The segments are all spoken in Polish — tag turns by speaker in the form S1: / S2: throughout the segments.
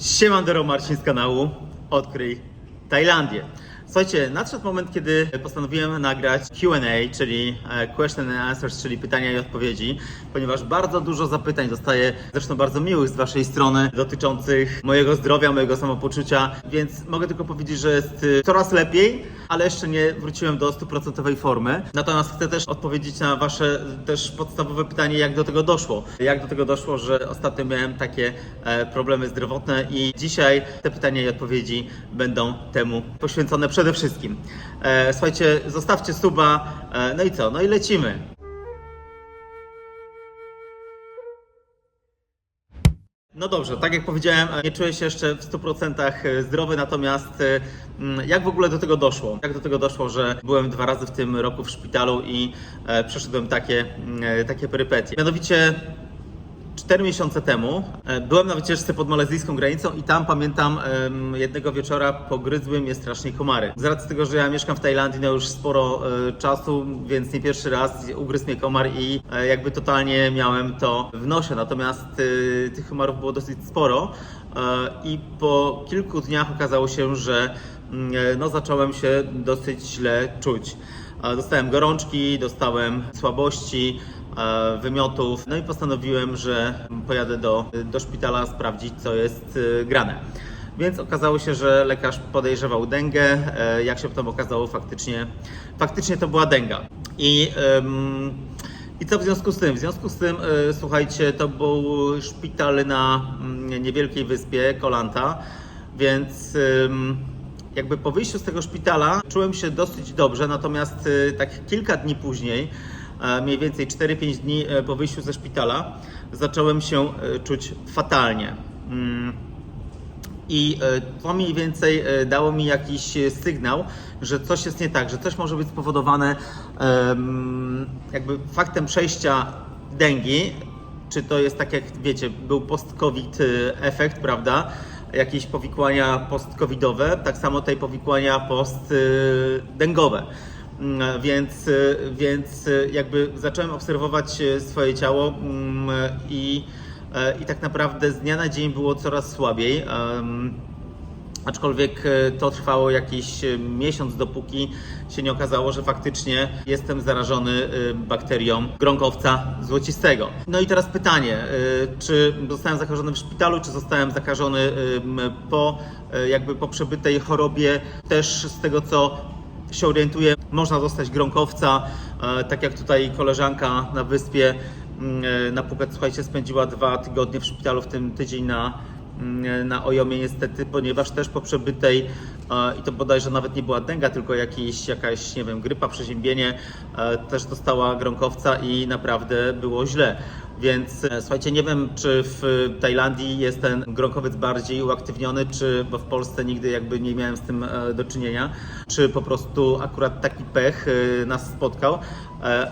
S1: Siemandero Marcin z kanału Odkryj Tajlandię. Słuchajcie, nadszedł moment, kiedy postanowiłem nagrać Q&A, czyli e, question and answers, czyli pytania i odpowiedzi, ponieważ bardzo dużo zapytań dostaję, zresztą bardzo miłych z Waszej strony, dotyczących mojego zdrowia, mojego samopoczucia, więc mogę tylko powiedzieć, że jest y, coraz lepiej, ale jeszcze nie wróciłem do stuprocentowej formy. Natomiast chcę też odpowiedzieć na Wasze też podstawowe pytanie, jak do tego doszło. Jak do tego doszło, że ostatnio miałem takie e, problemy zdrowotne i dzisiaj te pytania i odpowiedzi będą temu poświęcone przede wszystkim. E, słuchajcie, zostawcie suba, e, no i co? No i lecimy. No dobrze, tak jak powiedziałem, nie czuję się jeszcze w 100% zdrowy, natomiast mm, jak w ogóle do tego doszło? Jak do tego doszło, że byłem dwa razy w tym roku w szpitalu i e, przeszedłem takie, mm, takie perypetie? Mianowicie 4 miesiące temu e, byłem na wycieczce pod malezyjską granicą i tam pamiętam jednego wieczora pogryzły mnie strasznie komary. Z racji tego, że ja mieszkam w Tajlandii no już sporo e, czasu, więc nie pierwszy raz ugryzł mnie komar i e, jakby totalnie miałem to w nosie. Natomiast tych komarów było dosyć sporo i po kilku dniach okazało się, że mm, no, zacząłem się dosyć źle czuć. Dostałem gorączki, dostałem słabości, wymiotów, no i postanowiłem, że pojadę do, do szpitala sprawdzić, co jest e, grane. Więc okazało się, że lekarz podejrzewał dęgę. e, Jak się potem okazało, faktycznie, faktycznie to była dęga. I, em, I co w związku z tym? W związku z tym, e, słuchajcie, to był szpital na mm, niewielkiej wyspie, Kolanta, więc em, jakby po wyjściu z tego szpitala czułem się dosyć dobrze, natomiast y, tak kilka dni później, e, mniej więcej 4-5 dni e, po wyjściu ze szpitala, zacząłem się e, czuć fatalnie. Mm. I e, to mniej więcej e, dało mi jakiś e, sygnał, że coś jest nie tak, że coś może być spowodowane jakby faktem przejścia dengi, czy to jest tak jak wiecie, był post-covid e, efekt, prawda? Jakieś powikłania post-covidowe, tak samo tej powikłania post-dengowe. Mm, Więc, e, więc e, jakby zacząłem obserwować e, swoje ciało mm, i, i tak naprawdę z dnia na dzień było coraz słabiej. Aczkolwiek to trwało jakiś miesiąc, dopóki się nie okazało, że faktycznie jestem zarażony bakterią grąkowca złocistego. No i teraz pytanie, czy zostałem zakażony w szpitalu, czy zostałem zakażony po, jakby po przebytej chorobie, też z tego co się orientuję, można dostać grąkowca, e, tak jak tutaj koleżanka na wyspie mm, e, na Phuket, słuchajcie, spędziła dwa tygodnie w szpitalu, w tym tydzień na, mm, na Ojomie niestety, ponieważ też po przebytej, e, i to bodajże nawet nie była denga, tylko jakiś, jakaś, nie wiem, grypa, przeziębienie, e, też dostała grąkowca i naprawdę było źle. Więc e, słuchajcie, nie wiem, czy w Tajlandii jest ten grąkowiec bardziej uaktywniony, czy bo w Polsce nigdy jakby nie miałem z tym e, do czynienia, czy po prostu akurat taki pech e, nas spotkał.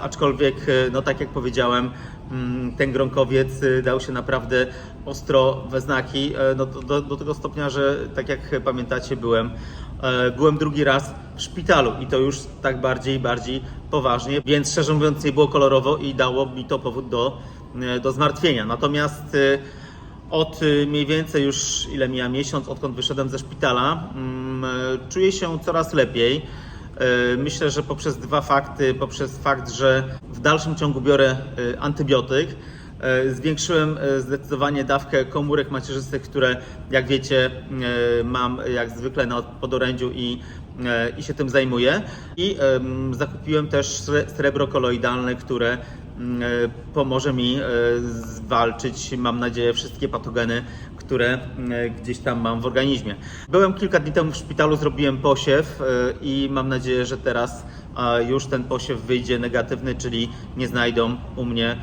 S1: Aczkolwiek, no tak jak powiedziałem, mm, ten grąkowiec e, dał się naprawdę ostro we znaki, no, do, do, tego stopnia, że tak jak pamiętacie, byłem, byłem drugi raz w szpitalu i to już tak bardziej, bardziej poważnie, więc szczerze mówiąc nie było kolorowo i dało mi to powód do, do zmartwienia. Natomiast e, od e, mniej więcej już ile mija miesiąc, odkąd wyszedłem ze szpitala, mm, e, czuję się coraz lepiej. E, Myślę, że poprzez dwa fakty, poprzez fakt, że w dalszym ciągu biorę e, antybiotyk, e, zwiększyłem e, zdecydowanie dawkę komórek macierzystych, które jak wiecie e, mam jak zwykle na podorędziu i, e, i się tym zajmuję. I em, zakupiłem też sre- srebro koloidalne, które e, pomoże mi e, zwalczyć, mam nadzieję, wszystkie patogeny, które e, gdzieś tam mam w organizmie. Byłem kilka dni temu w szpitalu, zrobiłem posiew e, i mam nadzieję, że teraz e, już ten posiew wyjdzie negatywny, czyli nie znajdą u mnie e,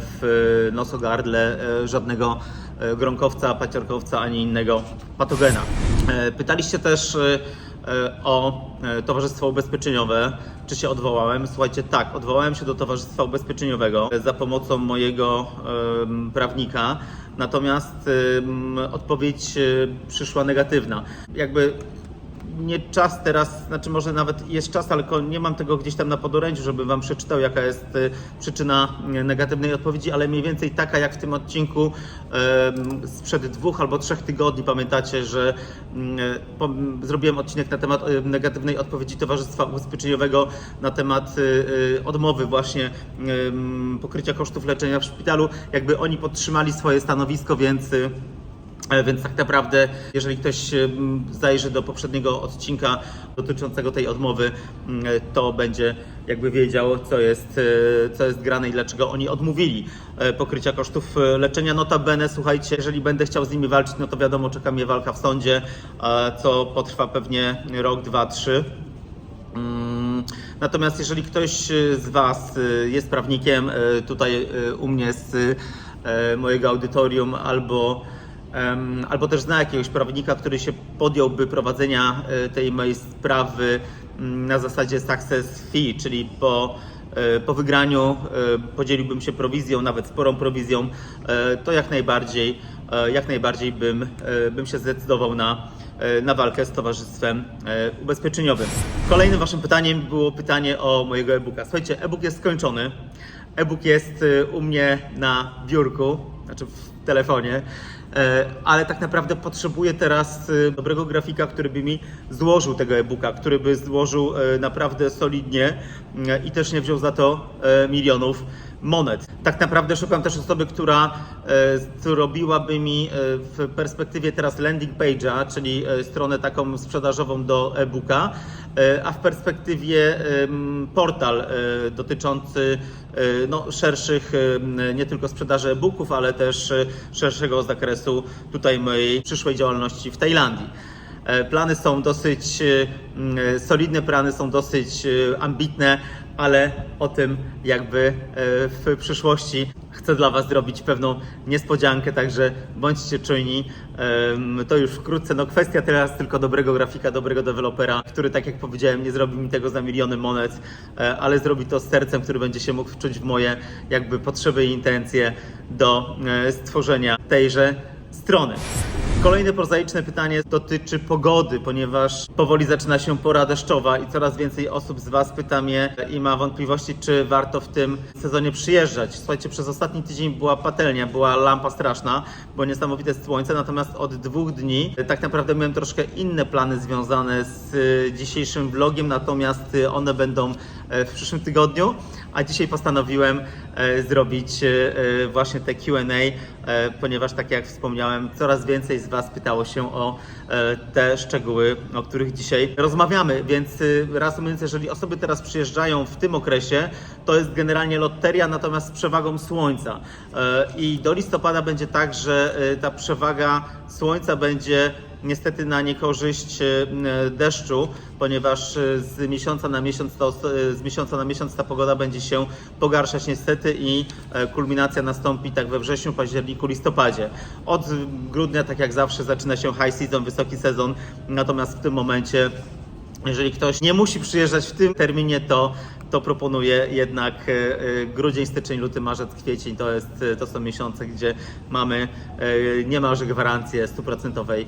S1: w nosogardle e, żadnego e, gronkowca, paciorkowca ani innego patogena. E, Pytaliście też e, e, o e, Towarzystwo Ubezpieczeniowe, czy się odwołałem. Słuchajcie, tak, odwołałem się do Towarzystwa Ubezpieczeniowego za pomocą mojego em, prawnika, natomiast em, odpowiedź e, przyszła negatywna. Jakby nie czas teraz, znaczy może nawet jest czas, ale nie mam tego gdzieś tam na podorędziu, żeby Wam przeczytał, jaka jest y, przyczyna y, negatywnej odpowiedzi, ale mniej więcej taka jak w tym odcinku sprzed dwóch albo trzech tygodni. Pamiętacie, że mm, po, zrobiłem odcinek na temat negatywnej odpowiedzi Towarzystwa Ubezpieczeniowego na temat odmowy właśnie pokrycia kosztów leczenia w szpitalu. Jakby oni podtrzymali swoje stanowisko, więc E, Więc tak naprawdę, jeżeli ktoś em, zajrzy do poprzedniego odcinka dotyczącego tej odmowy, to będzie jakby wiedział, co jest, e, co jest grane i dlaczego oni odmówili e, pokrycia kosztów e, leczenia. Notabene, słuchajcie, jeżeli będę chciał z nimi walczyć, no to wiadomo, czeka mnie walka w sądzie, e, co potrwa pewnie rok, dwa, trzy. Mm, Natomiast jeżeli ktoś z Was jest prawnikiem tutaj u mnie z mojego audytorium albo, albo też zna jakiegoś prawnika, który się podjąłby prowadzenia y, tej mojej sprawy mm, na zasadzie success fee, czyli po, y, po wygraniu y, podzieliłbym się prowizją, nawet sporą prowizją, to jak najbardziej, jak najbardziej bym, bym się zdecydował na e, na walkę z towarzystwem e, ubezpieczeniowym. Kolejnym waszym pytaniem było pytanie o mojego e-booka. Słuchajcie, e-book jest skończony. E-book jest e, u mnie na biurku, znaczy w telefonie, e, ale tak naprawdę potrzebuję teraz e, dobrego grafika, który by mi złożył tego e-booka, który by złożył e, naprawdę solidnie e, i też nie wziął za to e, milionów monet. Tak naprawdę szukam też osoby, która e, zrobiłaby mi e, w perspektywie teraz landing page'a, czyli e, stronę taką sprzedażową do e-booka, e, a w perspektywie portal dotyczący no, szerszych, nie tylko sprzedaży e-booków, ale też szerszego zakresu tutaj mojej przyszłej działalności w Tajlandii. E, Plany są dosyć e, mm, solidne, plany są dosyć e, ambitne, ale o tym jakby e, w przyszłości chcę dla Was zrobić pewną niespodziankę, także bądźcie czujni. To już wkrótce, no kwestia teraz tylko dobrego grafika, dobrego dewelopera, który tak jak powiedziałem nie zrobi mi tego za miliony monet, e, ale zrobi to z sercem, który będzie się mógł wczuć w moje jakby potrzeby i intencje do e, stworzenia tejże strony. Kolejne prozaiczne pytanie dotyczy pogody, ponieważ powoli zaczyna się pora deszczowa i coraz więcej osób z Was pyta mnie i ma wątpliwości, czy warto w tym sezonie przyjeżdżać. Słuchajcie, przez ostatni tydzień była patelnia, była lampa straszna, było niesamowite słońce, natomiast od dwóch dni tak naprawdę miałem troszkę inne plany związane z dzisiejszym vlogiem, natomiast one będą e, w przyszłym tygodniu, a dzisiaj postanowiłem e, zrobić e, e, właśnie te Q&A, ponieważ tak jak wspomniałem, coraz więcej z Was pytało się o te szczegóły, o których dzisiaj rozmawiamy, więc reasumując, jeżeli osoby teraz przyjeżdżają w tym okresie, to jest generalnie loteria, natomiast z przewagą słońca. I do listopada będzie tak, że ta przewaga słońca będzie niestety na niekorzyść e, deszczu, ponieważ e, z miesiąca na miesiąc to, e, z miesiąca na miesiąc ta pogoda będzie się pogarszać niestety i kulminacja nastąpi tak we wrześniu, październiku, listopadzie. Od grudnia, tak jak zawsze, zaczyna się high season, wysoki sezon, natomiast w tym momencie jeżeli ktoś nie musi przyjeżdżać w tym terminie, to, to proponuję jednak grudzień, styczeń, luty, marzec, kwiecień. To, jest, to są miesiące, gdzie mamy niemalże gwarancję stuprocentowej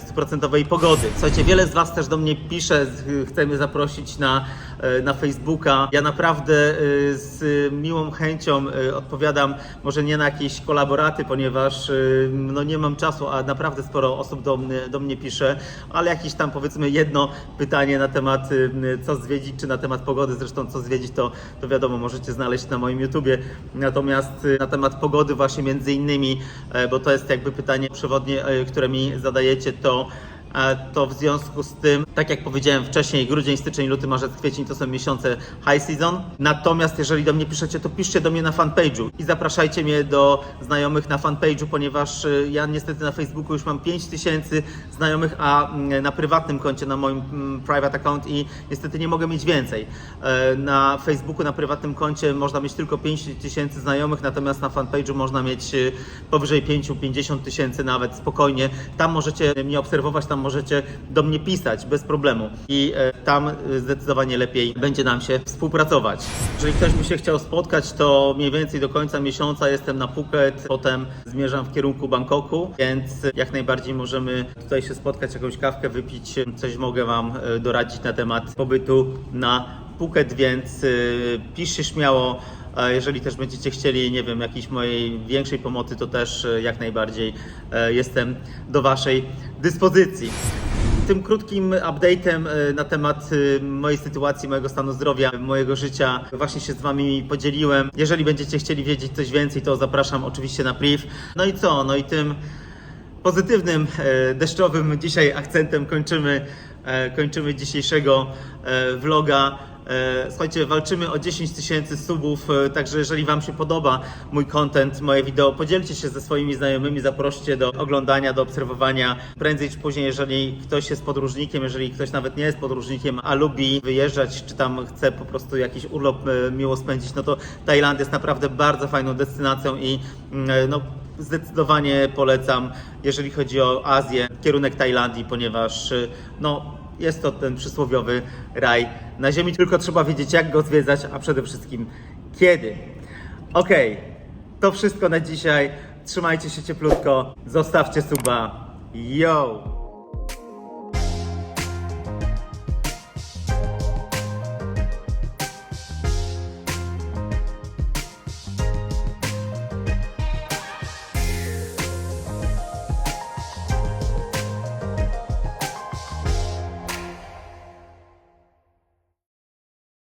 S1: stuprocentowej pogody. Słuchajcie, wiele z Was też do mnie pisze, z- chce mnie zaprosić na, e, na Facebooka. Ja naprawdę e, z miłą chęcią e, odpowiadam, może nie na jakieś kolaboraty, ponieważ e, no nie mam czasu, a naprawdę sporo osób do mnie, do mnie pisze, ale jakieś tam powiedzmy jedno pytanie na temat e, co zwiedzić, czy na temat pogody, zresztą co zwiedzić, to, to wiadomo, możecie znaleźć na moim YouTubie. Natomiast e, na temat pogody właśnie między innymi, e, bo to jest jakby pytanie przewodnie, e, które mi zadajecie, to e, to w związku z tym, tak jak powiedziałem wcześniej, grudzień, styczeń, luty, marzec, kwiecień to są miesiące high season. Natomiast jeżeli do mnie piszecie, to piszcie do mnie na fanpage'u i zapraszajcie mnie do znajomych na fanpage'u, ponieważ e, ja niestety na Facebooku już mam 5000 znajomych, a mm, na prywatnym koncie, na moim mm, private account i niestety nie mogę mieć więcej. E, Na Facebooku, na prywatnym koncie można mieć tylko 5000 znajomych, natomiast na fanpage'u można mieć e, powyżej 5, 50 tysięcy nawet spokojnie. Tam możecie mnie obserwować, tam możecie do mnie pisać bez problemu i e, tam e, zdecydowanie lepiej będzie nam się współpracować. Jeżeli ktoś by się chciał spotkać, to mniej więcej do końca miesiąca jestem na Phuket, potem zmierzam w kierunku Bangkoku, więc jak najbardziej możemy tutaj się spotkać, jakąś kawkę wypić, coś mogę Wam e, doradzić na temat pobytu na Phuket, więc piszcie śmiało. Jeżeli też będziecie chcieli, nie wiem, jakiejś mojej większej pomocy, to też y, jak najbardziej e, jestem do Waszej dyspozycji. Tym krótkim update'em y, na temat mojej sytuacji, mojego stanu zdrowia, mojego życia właśnie się z Wami podzieliłem. Jeżeli będziecie chcieli wiedzieć coś więcej, to zapraszam oczywiście na priv. No i co? No i tym pozytywnym, e, deszczowym dzisiaj akcentem kończymy, e, kończymy dzisiejszego e, vloga. E, Słuchajcie, walczymy o 10 tysięcy subów, e, także jeżeli Wam się podoba mój content, moje wideo, podzielcie się ze swoimi znajomymi, zaproście do oglądania, do obserwowania. Prędzej czy później, jeżeli ktoś jest podróżnikiem, jeżeli ktoś nawet nie jest podróżnikiem, a lubi wyjeżdżać, czy tam chce po prostu jakiś urlop e, miło spędzić, no to Tajland jest naprawdę bardzo fajną destynacją i mm, no, zdecydowanie polecam, jeżeli chodzi o Azję, kierunek Tajlandii, ponieważ no, jest to ten przysłowiowy raj na ziemi, tylko trzeba wiedzieć jak go zwiedzać, a przede wszystkim kiedy. Okej, to wszystko na dzisiaj. Trzymajcie się cieplutko, zostawcie suba. Yo!